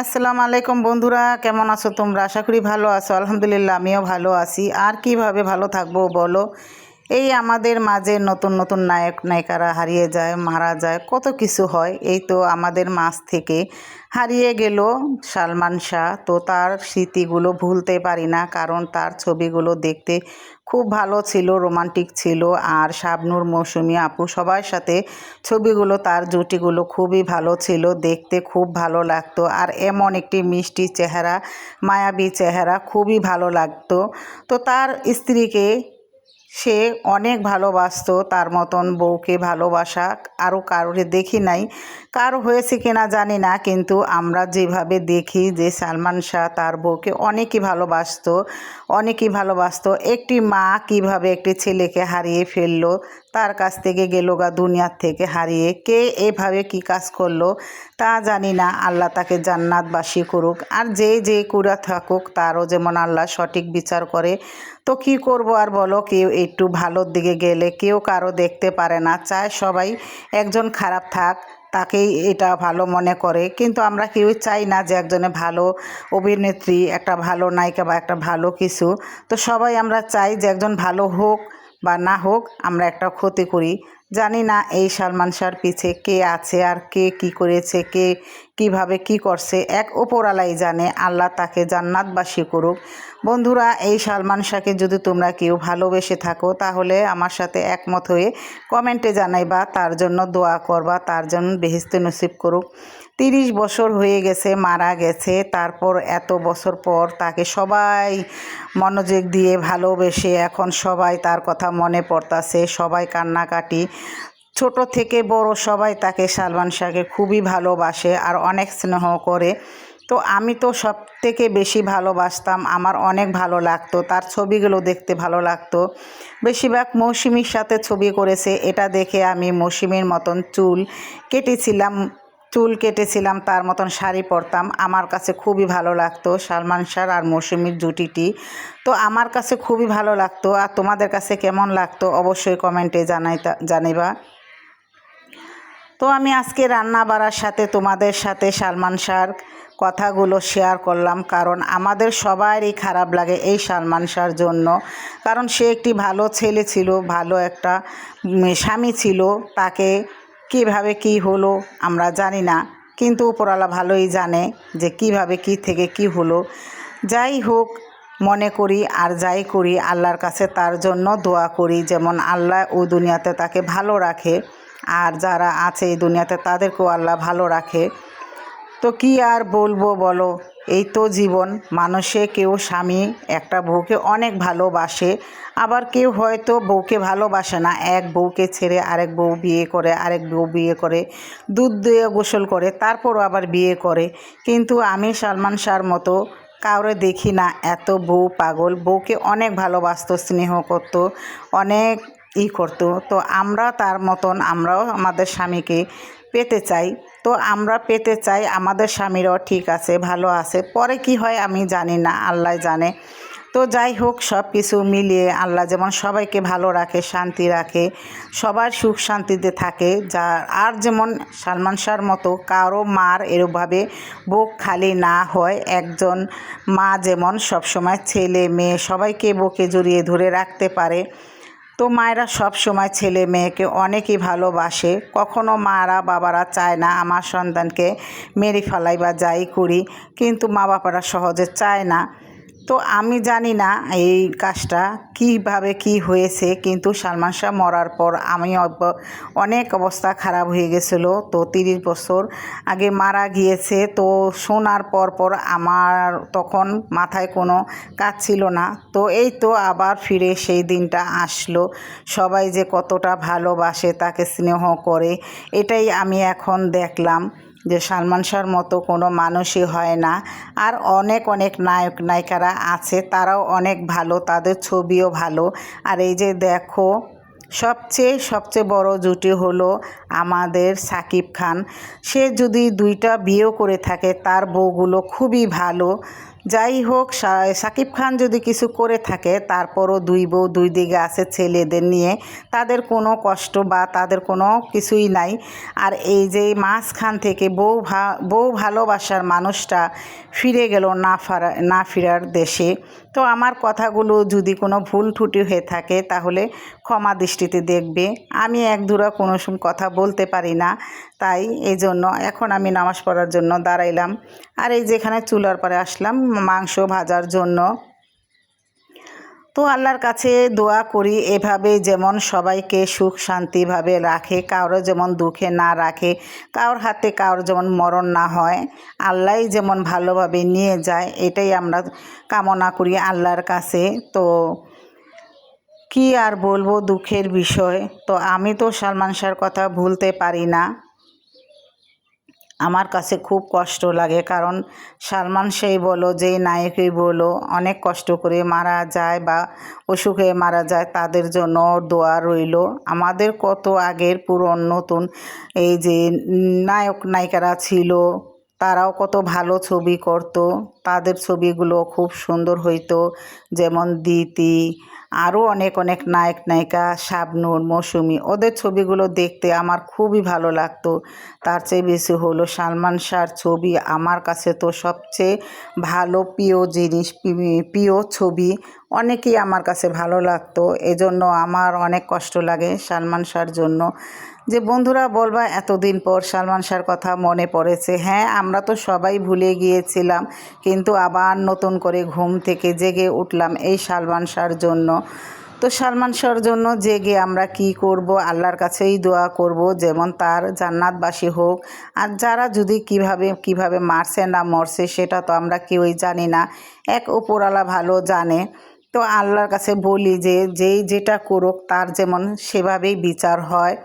আসসালামু আলাইকুম বন্ধুরা, কেমন আছো তোমরা? আশা করি ভালো আছো। আলহামদুলিল্লাহ, আমিও ভালো আছি। আর কীভাবে ভালো থাকব বলো? এই আমাদের মাঝে নতুন নতুন নায়ক, নায়িকারা হারিয়ে যায়, মারা যায়, কত কিছু হয়। এই তো আমাদের মাঝ থেকে হারিয়ে গেল সালমান শাহ। তো তার স্মৃতিগুলো ভুলতে পারি না, কারণ তার ছবিগুলো দেখতে খুব ভালো ছিল, রোমান্টিক ছিল। আর শাবনুর, মৌসুমি আপু সবার সাথে ছবিগুলো, তার জুটিগুলো খুবই ভালো ছিল, দেখতে খুব ভালো লাগতো। আর এমন একটি মিষ্টি চেহারা, মায়াবী চেহারা খুবই ভালো লাগতো। তো তার স্ত্রীকে সে অনেক ভালোবাসতো, তার মতন বউকে ভালোবাসা আরও কারোর দেখি নাই। কারও হয়েছে কিনা জানি না, কিন্তু আমরা যেভাবে দেখি যে সালমান শাহ তার বউকে অনেকই ভালোবাসত, অনেকই ভালোবাসতো। একটি মা কীভাবে একটি ছেলেকে হারিয়ে ফেলল, তার কাছ থেকে গেল গা দুনিয়ার থেকে হারিয়ে, কে এভাবে কি কাজ করল তা জানি না। আল্লাহ তাকে জান্নাতবাসী করুক, আর যে যে কুড়া থাকুক, তারও যেমন আল্লাহ সঠিক বিচার করে তো কি করব আর বলো, কেউ একটু ভালোর দিকে গেলে কেউ কারও দেখতে পারে না, চায় সবাই একজন খারাপ থাক, তাকেই এটা ভালো মনে করে। কিন্তু আমরা কেউ চাই না যে একজনে ভালো অভিনেত্রী, একটা ভালো নায়িকা বা একটা ভালো কিছু। তো সবাই আমরা চাই যে একজন ভালো হোক বা না হোক আমরা একটা ক্ষতি করি। জানি না এই সালমান শাহর পিছে কে আছে আর কে কি করেছে, কে কীভাবে কি করছে, এক ওপরালাই জানে। আল্লাহ তাকে জান্নাতবাসী করুক। বন্ধুরা, এই সালমান শাহকে যদি তোমরা কেউ ভালোবেসে থাকো, তাহলে আমার সাথে একমত হয়ে কমেন্টে জানাইবা, তার জন্য দোয়া করবা, তার জন্য বেহিস্তে নসিব করুক। তিরিশ বছর হয়ে গেছে, মারা গেছে। তারপর এত বছর পর তাকে সবাই মনোযোগ দিয়ে ভালোবেসে এখন সবাই তার কথা মনে পড়তাছে, সবাই কান্নাকাটি। ছোট থেকে বড় সবাই তাকে সালমান শাহকে খুবই ভালোবাসে আর অনেক স্নেহ করে। তো আমি তো সব থেকে বেশি ভালোবাসতাম, আমার অনেক ভালো লাগতো, তার ছবিগুলো দেখতে ভালো লাগতো। বেশিরভাগ মৌসুমির সাথে ছবি করেছে, এটা দেখে আমি মৌসুমির মতন চুল কেটেছিলাম চুল কেটেছিলাম, তার মতন শাড়ি পরতাম। আমার কাছে খুবই ভালো লাগতো সালমান শাহ আর মৌসুমির জুটিটি। তো আমার কাছে খুবই ভালো লাগতো। আর তোমাদের কাছে কেমন লাগতো অবশ্যই কমেন্টে জানাইতা, জানিবা। তো আমি আজকে রান্না বাড়ার সাথে তোমাদের সাথে সালমান শাহর কথাগুলো শেয়ার করলাম। কারণ আমাদের সবারই খারাপ লাগে এই সালমান শাহর জন্য। কারণ সে একটি ভালো ছেলে ছিল, ভালো একটা স্বামী ছিল। তাকে কীভাবে কি হলো আমরা জানি না, কিন্তু উপরওয়ালা ভালোই জানে যে কীভাবে কি থেকে কি হলো। যাই হোক, মনে করি আর যাই করি, আল্লাহর কাছে তার জন্য দোয়া করি, যেমন আল্লাহ ও দুনিয়াতে তাকে ভালো রাখে, আর যারা আছে এই দুনিয়াতে তাদেরকেও আল্লাহ ভালো রাখে। তো কি আর বলব বলো? এই তো জীবন। মানুষে কেউ স্বামী, একটা বউকে অনেক ভালোবাসে, আবার কেউ হয়তো বউকে ভালোবাসে না। এক বউকে ছেড়ে আরেক বউ বিয়ে করে, আরেক বউ বিয়ে করে, দুধ দিয়ে গোসল করে, তারপরও আবার বিয়ে করে। কিন্তু আমি সালমান শাহর মতো কাউরে দেখি না। এত বউ পাগল, বউকে অনেক ভালোবাসত, স্নেহ করতো, অনেক ই করতো। তো আমরা তার মতন আমরাও আমাদের স্বামীকে পেতে চাই। তো আমরা পেতে চাই, আমাদের স্বামীরাও ঠিক আছে, ভালো আছে। পরে কি হয় আমি জানি না, আল্লাহ জানে। তো যাই হোক, সব কিছু মিলিয়ে আল্লাহ যেমন সবাইকে ভালো রাখে, শান্তি রাখে, সবার সুখ শান্তিতে থাকে, যা আর যেমন সালমান শাহর মতো কারও মার এরকমভাবে বুক খালি না হয়, একজন মা যেমন সবসময় ছেলে, মেয়ে সবাইকে বুকে জড়িয়ে ধরে রাখতে পারে। তো মায়েরা সব সময় ছেলে মেয়েকে অনেকই ভালোবাসে। কখনো মারা বাবারা চায় না আমার সন্তানকে মেরে ফেলাই বা যাই করি, কিন্তু মা বাবারা সহজে চায় না। তো আমি জানি না এই কাজটা কীভাবে কি হয়েছে, কিন্তু সালমান শাহ মরার পর আমি অনেক অবস্থা খারাপ হয়ে গেছিল। তো তিরিশ বছর আগে মারা গিয়েছে, তো শোনার পর পর আমার তখন মাথায় কোনো কাজ ছিল না। তো এই তো আবার ফিরে সেই দিনটা আসলো। সবাই যে কতটা ভালোবাসে, তাকে স্নেহ করে, এটাই আমি এখন দেখলাম। যে সালমান শাহর মতো কোনো মানুষই হয় না। আর অনেক অনেক নায়ক, নায়িকারা আছে, তারাও অনেক ভালো, তাদের ছবিও ভালো। আর এই যে দেখো, সবচেয়ে সবচেয়ে বড় জুটি হলো আমাদের সাকিব খান। সে যদি দুইটা বিয়েও করে থাকে, তার বউগুলো খুবই ভালো। যাই হোক সাকিব খান যদি কিছু করে থাকে, তারপরও দুই বউ দুই দিকে আছে ছেলেদের নিয়ে, তাদের কোনো কষ্ট বা তাদের কোনো কিছুই নাই। আর এই যে মাঝখান থেকে বউ ভা, বউ ভালোবাসার মানুষটা ফিরে গেল না ফারা, না ফেরার দেশে। তো আমার কথাগুলো যদি কোনো ভুল ত্রুটি হয়ে থাকে তাহলে ক্ষমা দৃষ্টিতে দেখবে। আমি এক দুরা কোনো সময় কথা বলতে পারি না, তাই এই জন্য এখন আমি নামাজ পড়ার জন্য দাঁড়াইলাম। আর এই যেখানে চুলার পরে আসলাম মাংস ভাজার জন্য। তো আল্লাহর কাছে দোয়া করি, এভাবে যেমন সবাইকে সুখ শান্তিভাবে রাখে, কারও যেমন দুঃখে না রাখে, কারোর হাতে কারোর যেমন মরণ না হয়, আল্লাহই যেমন ভালোভাবে নিয়ে যায়, এটাই আমরা কামনা করি আল্লাহর কাছে। তো কি আর বলব দুঃখের বিষয়? তো আমি তো সালমান শাহর কথা ভুলতে পারি না। আমার কাছে খুব কষ্ট লাগে, কারণ সালমান সেই বলো, যেই নায়কই বলো, অনেক কষ্ট করে মারা যায় বা অসুখে মারা যায়, তাদের জন্য দোয়া রইল। আমাদের কত আগের পুরন নতুন এই যে নায়ক নায়িকারা ছিল, তারাও কত ভালো ছবি করতো, তাদের ছবিগুলো খুব সুন্দর হইতো, যেমন দিতি আরও অনেক অনেক নায়ক, নায়িকা শাবনুর, মৌসুমি, ওদের ছবিগুলো দেখতে আমার খুবই ভালো লাগতো। তার চেয়ে বেশি হলো সালমান শাহর ছবি, আমার কাছে তো সবচেয়ে ভালো, প্রিয় জিনিস, প্রিয় ছবি অনেকই আমার কাছে ভালো লাগতো। এজন্য আমার অনেক কষ্ট লাগে সালমান শাহর জন্য। যে বন্ধুরা বলবা, এতদিন পর সালমান শাহর কথা মনে পড়েছে। হ্যাঁ আমরা তো সবাই ভুলে গিয়েছিলাম, কিন্তু আবার নতুন করে ঘুম থেকে জেগে উঠলাম এই সালমান শাহর জন্য। তো সালমান শাহর জন্য জেগে আমরা কি করব? আল্লাহর কাছেই দোয়া করব, যেমন তার জান্নাতবাসী হোক। আর যারা যদি কীভাবে কীভাবে মারছে না মরছে, সেটা তো আমরা কেউই জানি না। এক উপরালা ভালো জানে। তো আল্লাহর কাছে বলি যে, যেই যেটা করুক, তার যেমন সেভাবেই বিচার হয়।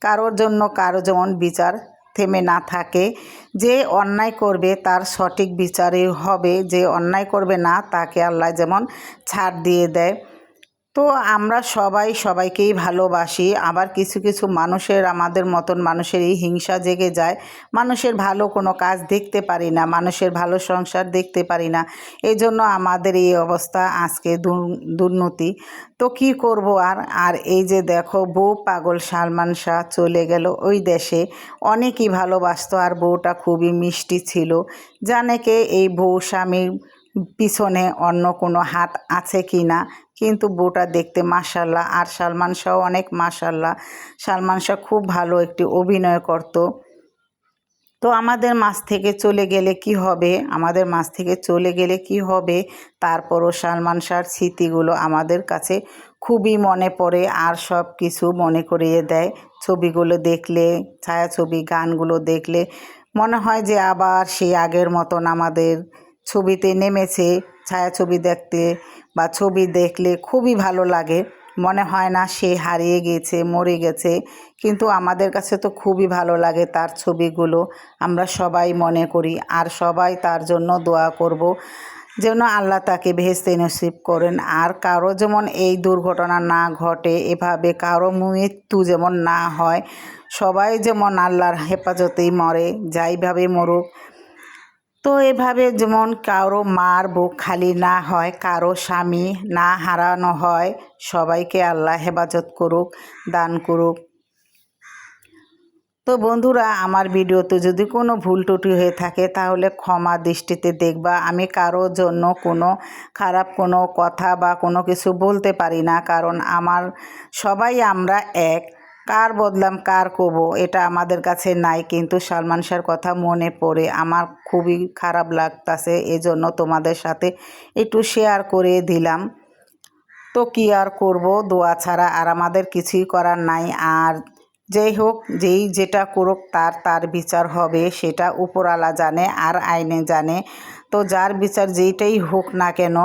কারোর জন্য কারও যেমন বিচার থেমে না থাকে। যে অন্যায় করবে, তার সঠিক বিচারই হবে। যে অন্যায় করবে না, তাকে আল্লাহ যেমন ছাড় দিয়ে দেয়। তো আমরা সবাই সবাইকেই ভালোবাসি। আবার কিছু কিছু মানুষের, আমাদের মতন মানুষের এই হিংসা জেগে যায়। মানুষের ভালো কোনো কাজ দেখতে পারি না, মানুষের ভালো সংসার দেখতে পারি না। এই জন্য আমাদের এই অবস্থা আজকে দুর- দুর্নীতি। তো কি করব আর? আর এই যে দেখো, বউ পাগল সালমান শাহ চলে গেল ওই দেশে। অনেকই ভালোবাসতো আর বউটা খুবই মিষ্টি ছিল। জানে কে? এই বউ স্বামীর পিছনে অন্য কোনো হাত আছে কি না কিন্তু বউটা দেখতে মাসাল্লাহ আর সালমান শাহ অনেক মাসাল্লাহ সালমান শাহ খুব ভালো একটি অভিনয় করতো। তো আমাদের মাছ থেকে চলে গেলে কি হবে? আমাদের মাছ থেকে চলে গেলে কি হবে? তারপরও সালমান শাহর স্মৃতিগুলো আমাদের কাছে খুবই মনে পড়ে আর সব কিছু মনে করিয়ে দেয়। ছবিগুলো দেখলে, ছায়াছবি, গানগুলো দেখলে মনে হয় যে আবার সেই আগের মতন আমাদের ছবিতে নেমেছে ছায়াছবি দেখতে বা ছবি দেখলে খুবই ভালো লাগে। মনে হয় না সে হারিয়ে গেছে, মরে গেছে, কিন্তু আমাদের কাছে তো খুবই ভালো লাগে তার ছবিগুলো। আমরা সবাই মনে করি আর সবাই তার জন্য দোয়া করব যেন আল্লাহ তাকে ভেস্তে নসিব করেন। আর কারও যেমন এই দুর্ঘটনা না ঘটে, এভাবে কারও মৃত্যু যেমন না হয়, সবাই যেমন আল্লাহর হেফাজতেই মরে, যাইভাবে মরুক তো এভাবে যেমন কারও মার বুক খালি না হয়, কারও স্বামী না হারানো হয়, সবাইকে আল্লাহ হেফাজত করুক, দান করুক। তো বন্ধুরা, আমার ভিডিওতে যদি কোনো ভুল টুটি হয়ে থাকে, তাহলে ক্ষমা দৃষ্টিতে দেখবা। আমি কারও জন্য কোনো খারাপ কোনো কথা বা কোনো কিছু বলতে পারি না, কারণ আমার সবাই আমরা এক। কার বদলাম, কার কব এটা আমাদের কাছে নাই। কিন্তু সালমান শাহর কথা মনে পড়ে, আমার খুবই খারাপ লাগতাছে, এজন্য তোমাদের সাথে একটু শেয়ার করে দিলাম। তো কি আর করব, দোয়া ছাড়া আর আমাদের কিছুই করার নাই। আর যেই হোক, যেই যেটা করুক, তার তার বিচার হবে, সেটা উপরালা জানে আর আইনে জানে। তো যার বিচার যেইটাই হোক না কেন